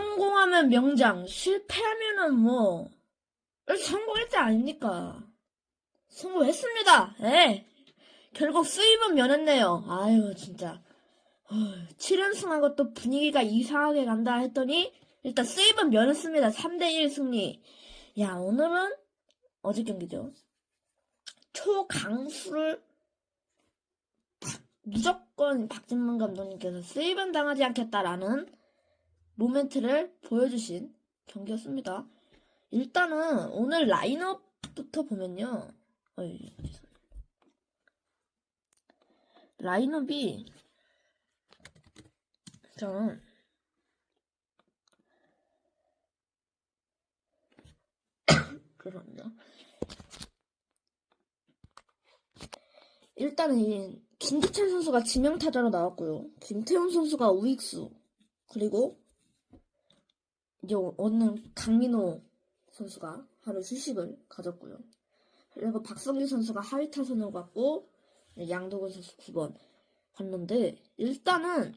성공하면 명장, 실패하면은 뭐 성공했지 아닙니까? 성공했습니다. 예. 결국 수입은 면했네요. 아유 진짜. 7연승한 것도 분위기가 이상하게 간다 했더니 일단 수입은 면했습니다. 3대1 승리. 야 오늘은 어제 경기죠. 초강수를 박- 무조건 박진만 감독님께서 수입은 당하지 않겠다라는 모멘트를 보여주신 경기였습니다. 일단은 오늘 라인업부터 보면요. 라인업이 저는 죄송합니다. 일단은 이 김기찬 선수가 지명타자로 나왔고요. 김태훈 선수가 우익수 그리고 이제 오늘 강민호 선수가 하루 휴식을 가졌고요. 그리고 박성규 선수가 하위 타선을 갔고 양도근 선수 9번 갔는데 일단은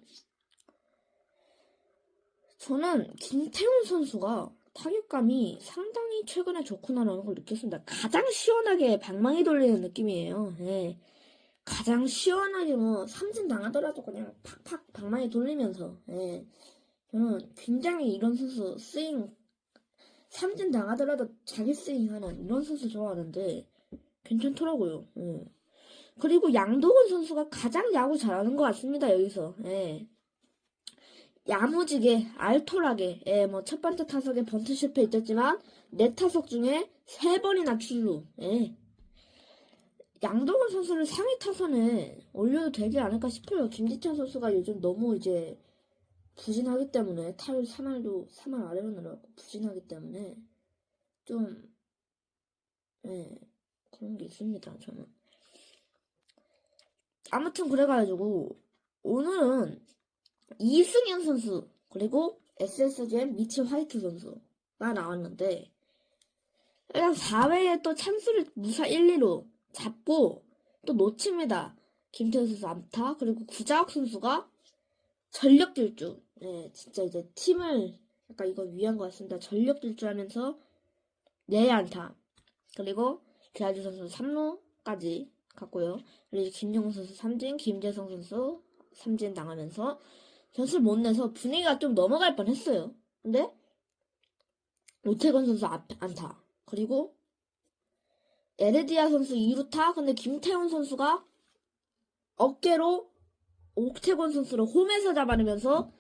저는 김태훈 선수가 타격감이 상당히 최근에 좋구나라는 걸 느꼈습니다. 가장 시원하게 방망이 돌리는 느낌이에요. 예. 가장 시원하게 뭐 삼진 당하더라도 그냥 팍팍 방망이 돌리면서 예. 저는 굉장히 이런 선수 스윙 삼진 당하더라도 자기 스윙하는 이런 선수 좋아하는데 괜찮더라고요. 예. 그리고 양도근 선수가 가장 야구 잘하는 것 같습니다. 여기서 예. 야무지게 알토라게 예, 뭐첫 번째 타석에 번트 실패 있었지만 네 타석 중에 세 번이나 출루. 예. 양동근 선수를 상위 타선에 올려도 되지 않을까 싶어요. 김지찬 선수가 요즘 너무 이제 부진하기 때문에 타율 3할도 3할 아래로 내려가고 부진하기 때문에 좀 예, 그런 게 있습니다. 저는 아무튼 그래가지고 오늘은 이승현 선수 그리고 SSG의 미치 화이트 선수가 나왔는데 그냥 4회에 또 찬스를 무사 1, 2로 잡고 또 놓칩니다. 김태현 선수 암타 그리고 구자욱 선수가 전력 질주 네 진짜 이제 팀을 약간 이거 위한 것 같습니다. 전력 질주하면서 네 안타 그리고 기아주 선수 3루까지 갔고요. 그리고 김용훈 선수 3진 김재성 선수 3진 당하면서 연습 못 내서 분위기가 좀 넘어갈 뻔했어요. 근데 오태건 선수 앞 안타 그리고 에르디아 선수 2루타 근데 김태훈 선수가 어깨로 옥태권 선수를 홈에서 잡아내면서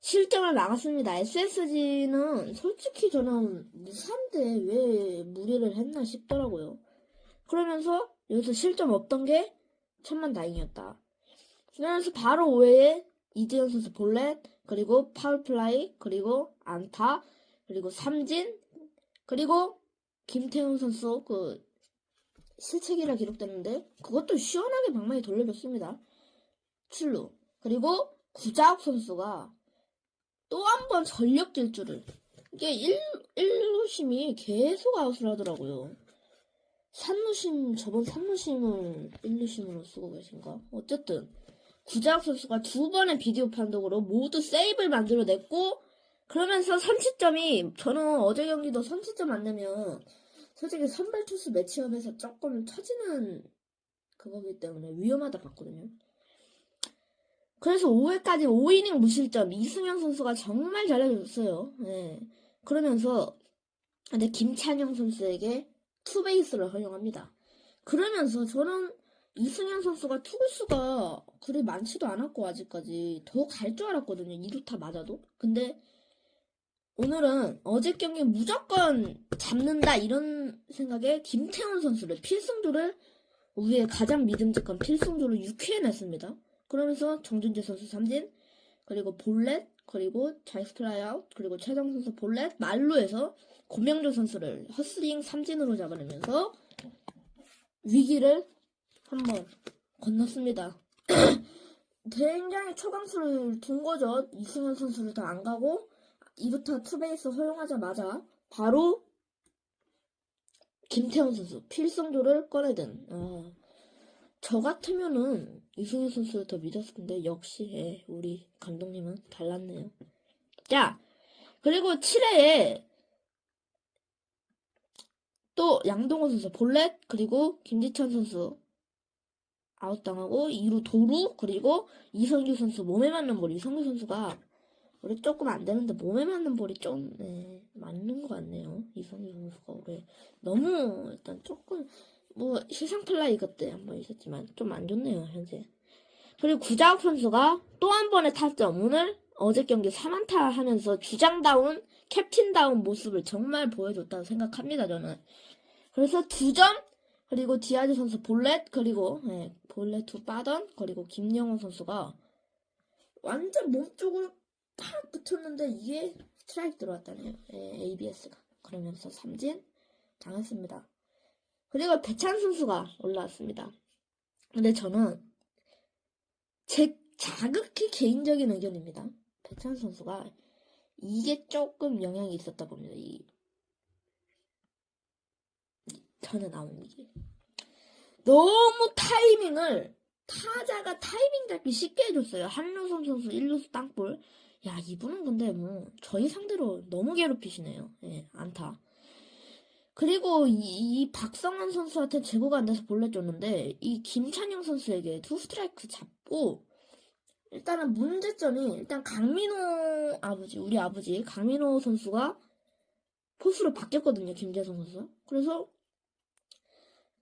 실점을 막았습니다. SSG는 솔직히 저는 무산데 왜 무리를 했나 싶더라고요. 그러면서 여기서 실점 없던 게 천만 다행이었다. 그러면서 바로 5회에 이재현 선수 볼넷 그리고 파울플라이 그리고 안타 그리고 삼진 그리고 김태훈 선수 그 실책이라 기록됐는데 그것도 시원하게 방망이 돌려줬습니다. 출루 그리고 구자욱 선수가 또 한 번 전력 질주를 이게 1, 1루심이 계속 아웃을 하더라고요. 3루심 저번 3루심을 1루심으로 쓰고 계신가? 어쨌든 구자욱 선수가 두 번의 비디오 판독으로 모두 세이브를 만들어냈고 그러면서 선취점이 저는 어제 경기도 선취점 안 내면 솔직히 선발 투수 매치업에서 조금 처지는 그거기 때문에 위험하다 봤거든요. 그래서 5회까지 5이닝 무실점 이승현 선수가 정말 잘해줬어요. 예. 그러면서 근데 김찬영 선수에게 투베이스를 허용합니다. 그러면서 저는 이승현 선수가 투구수가 그리 많지도 않았고 아직까지 더 갈 줄 알았거든요. 2루타 맞아도. 근데 오늘은 어제 경기 무조건 잡는다 이런 생각에 김태훈 선수를 필승조를 우리의 가장 믿음직한 필승조를 6회에 냈습니다. 그러면서 정준재 선수 3진 그리고 볼넷 그리고 자이스 플라이아웃 그리고 최정 선수 볼넷 말루에서 고명조 선수를 허스링 3진으로 잡아내면서 위기를 한번 건넜습니다. 굉장히 초강수를 둔 거죠. 이승현 선수를 더안 가고 2부터 투베이스 허용하자마자 바로 김태훈 선수 필승조를 꺼내든 어, 저 같으면은 이승현 선수를 더 믿었을 텐데 역시 예, 우리 감독님은 달랐네요. 자 그리고 7회에 또 양동원 선수 볼넷 그리고 김지천 선수 아웃당하고 2루 도루 그리고 이성규 선수 몸에 맞는 볼 이성규 선수가 올해 조금 안 되는데 몸에 맞는 볼이 좀 네, 맞는 것 같네요 이성규 선수가 올해 너무 일단 조금 뭐 시상 플라이 그때 한 번 있었지만 좀 안 좋네요 현재. 그리고 구자욱 선수가 또 한 번의 타점. 오늘 어제 경기 3안타 하면서 주장다운 캡틴다운 모습을 정말 보여줬다고 생각합니다 저는. 그래서 두 점 그리고 디아즈 선수 볼넷 그리고 예, 볼넷 투 빠던 그리고 김영호 선수가 완전 몸쪽으로 탁 붙였는데 이게 스트라이크 들어왔다네요. 예, ABS가. 그러면서 삼진 당했습니다 그리고 배찬 선수가 올라왔습니다 근데 저는 제 자극히 개인적인 의견입니다 배찬 선수가 이게 조금 영향이 있었다 봅니다 이 전에 나온 이게 너무 타이밍을 타자가 타이밍 잡기 쉽게 해줬어요. 한루선 선수 1루수 땅볼. 야 이분은 근데 뭐 저희 상대로 너무 괴롭히시네요. 예, 안타. 그리고 이, 이 박성환 선수한테 제고가 안 돼서 볼래 줬는데 이 김찬영 선수에게 투 스트라이크 잡고 일단은 문제점이 일단 강민호 아버지 우리 아버지 강민호 선수가 포수로 바뀌었거든요 김재성 선수. 그래서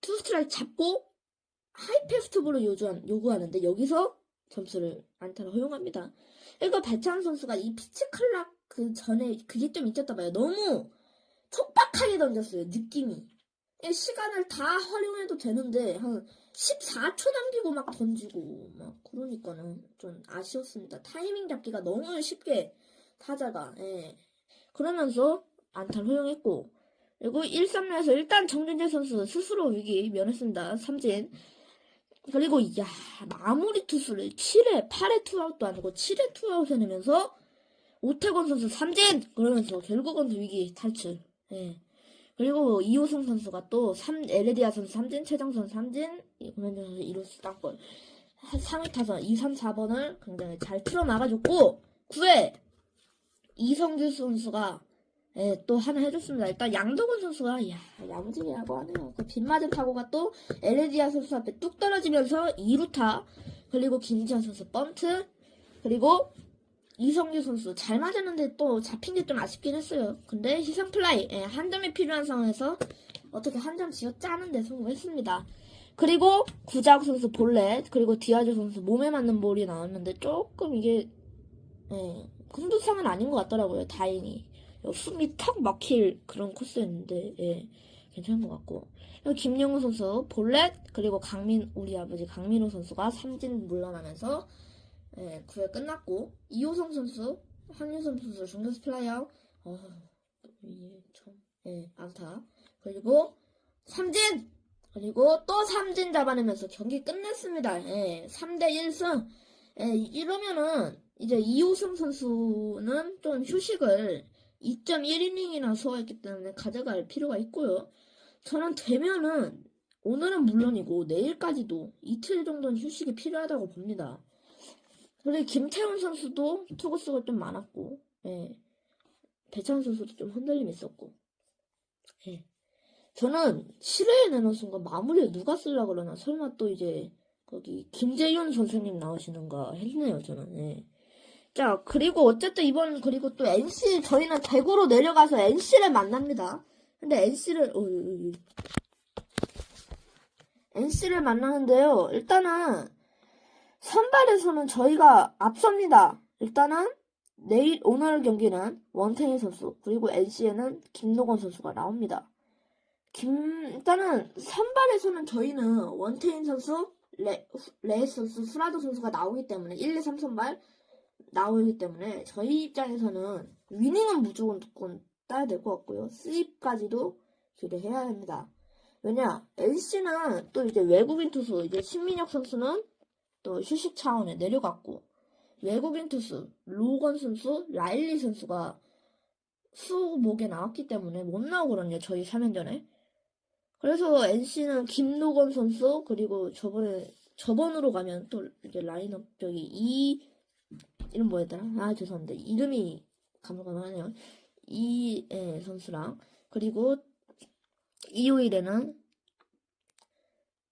투 스트라이크 잡고 하이패스트볼을 요구한, 요구하는데 여기서 점수를 안타를 허용합니다. 그러니까 배찬 선수가 이 피치 클락 그 전에 그게 좀 있었다 봐요. 너무 촉박하게 던졌어요. 느낌이. 이 시간을 다 활용해도 되는데 한 14초 남기고 막 던지고 막 그러니까는 좀 아쉬웠습니다. 타이밍 잡기가 너무 쉽게 타자가 예. 그러면서 안타를 허용했고 그리고 1, 3루에서 일단 정준재 선수 스스로 위기 면했습니다. 삼진. 그리고 야 마무리 투수를 7회 8회 투아웃도 아니고 7회 투아웃 해내면서 오태권 선수 삼진 그러면서 결국은 위기 탈출. 예. 그리고 이호성 선수가 또 3, 에레디아 선수 삼진, 최정 선수 삼진, 고현정 선수 2루수 땅볼. 3위 타선 2, 3, 4번을 굉장히 잘 틀어 막아줬고 9회 이성규 선수가 예, 또 하나 해줬습니다. 일단 양동근 선수가 야 야무지게라고 하네요. 그 빗맞은 타구가 또 에레디아 선수 앞에 뚝 떨어지면서 2루타 그리고 김지현 선수 번트 그리고 이성규 선수 잘 맞았는데 또 잡힌 게 좀 아쉽긴 했어요. 근데 희상 플라이 예, 한 점이 필요한 상황에서 어떻게 한 점 지어 짜는데 성공했습니다. 그리고 구자욱 선수 볼넷 그리고 디아즈 선수 몸에 맞는 볼이 나왔는데 조금 이게 예, 금도상은 아닌 것 같더라고요. 다행히. 숨이 턱 막힐 그런 코스였는데 예, 괜찮은 것 같고 김영우 선수 볼넷 그리고 강민 우리 아버지 강민호 선수가 삼진 물러나면서 예, 9회 끝났고 이호성 선수 한유선 선수 중견수 플라이아웃 어, 이게 참 예, 안타 그리고 삼진 그리고 또 삼진 잡아내면서 경기 끝냈습니다. 예, 3대 1승 예, 이러면은 이제 이호성 선수는 좀 휴식을 2.1이닝이나 소화했기 때문에 가져갈 필요가 있고요. 저는 되면은 오늘은 물론이고 내일까지도 이틀 정도는 휴식이 필요하다고 봅니다. 그리고 김태훈 선수도 투구수가 좀 많았고, 예. 배찬 선수도 좀 흔들림 있었고, 예. 저는 7회에 내놓은 순간 마무리에 누가 쓰려고 그러나 설마 또 이제 거기 김재윤 선생님 나오시는가 했네요 저는 예. 자, 그리고 어쨌든 이번 그리고 또 NC 저희는 대구로 내려가서 NC를 만납니다. 근데 NC를 어, NC를 만나는데요. 일단은 선발에서는 저희가 앞섭니다. 일단은 내일 오늘 경기는 원태인 선수 그리고 NC에는 김노건 선수가 나옵니다. 김 일단은 선발에서는 저희는 원태인 선수, 레, 레이스 선수, 수라도 선수가 나오기 때문에 1, 2, 3 선발 나오기 때문에 저희 입장에서는 위닝은 무조건 따야 될 것 같고요. 스윕까지도 기대해야 합니다. 왜냐, NC는 또 이제 외국인 투수, 이제 신민혁 선수는 또 휴식 차원에 내려갔고, 외국인 투수, 로건 선수, 라일리 선수가 수목에 나왔기 때문에 못 나오거든요. 저희 3연전에. 그래서 NC는 김노건 선수, 그리고 저번에, 저번으로 가면 또 이제 라인업 저기 이 이름 뭐였더라? 아 죄송합니다. 이름이 가물가물하네요. 이 예, 선수랑 그리고 일요일에는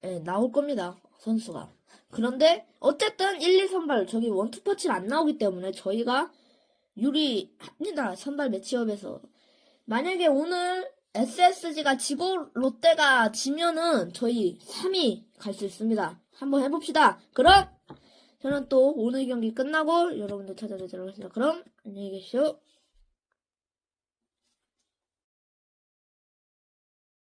예, 나올 겁니다. 선수가. 그런데 어쨌든 1, 2 선발 저기 원투퍼치를 안 나오기 때문에 저희가 유리합니다. 선발 매치업에서. 만약에 오늘 SSG가 지고 롯데가 지면은 저희 3위 갈 수 있습니다. 한번 해봅시다. 그럼 저는 또 오늘 경기 끝나고 여러분들 찾아뵙도록 하겠습니다. 그럼 안녕히 계십시오.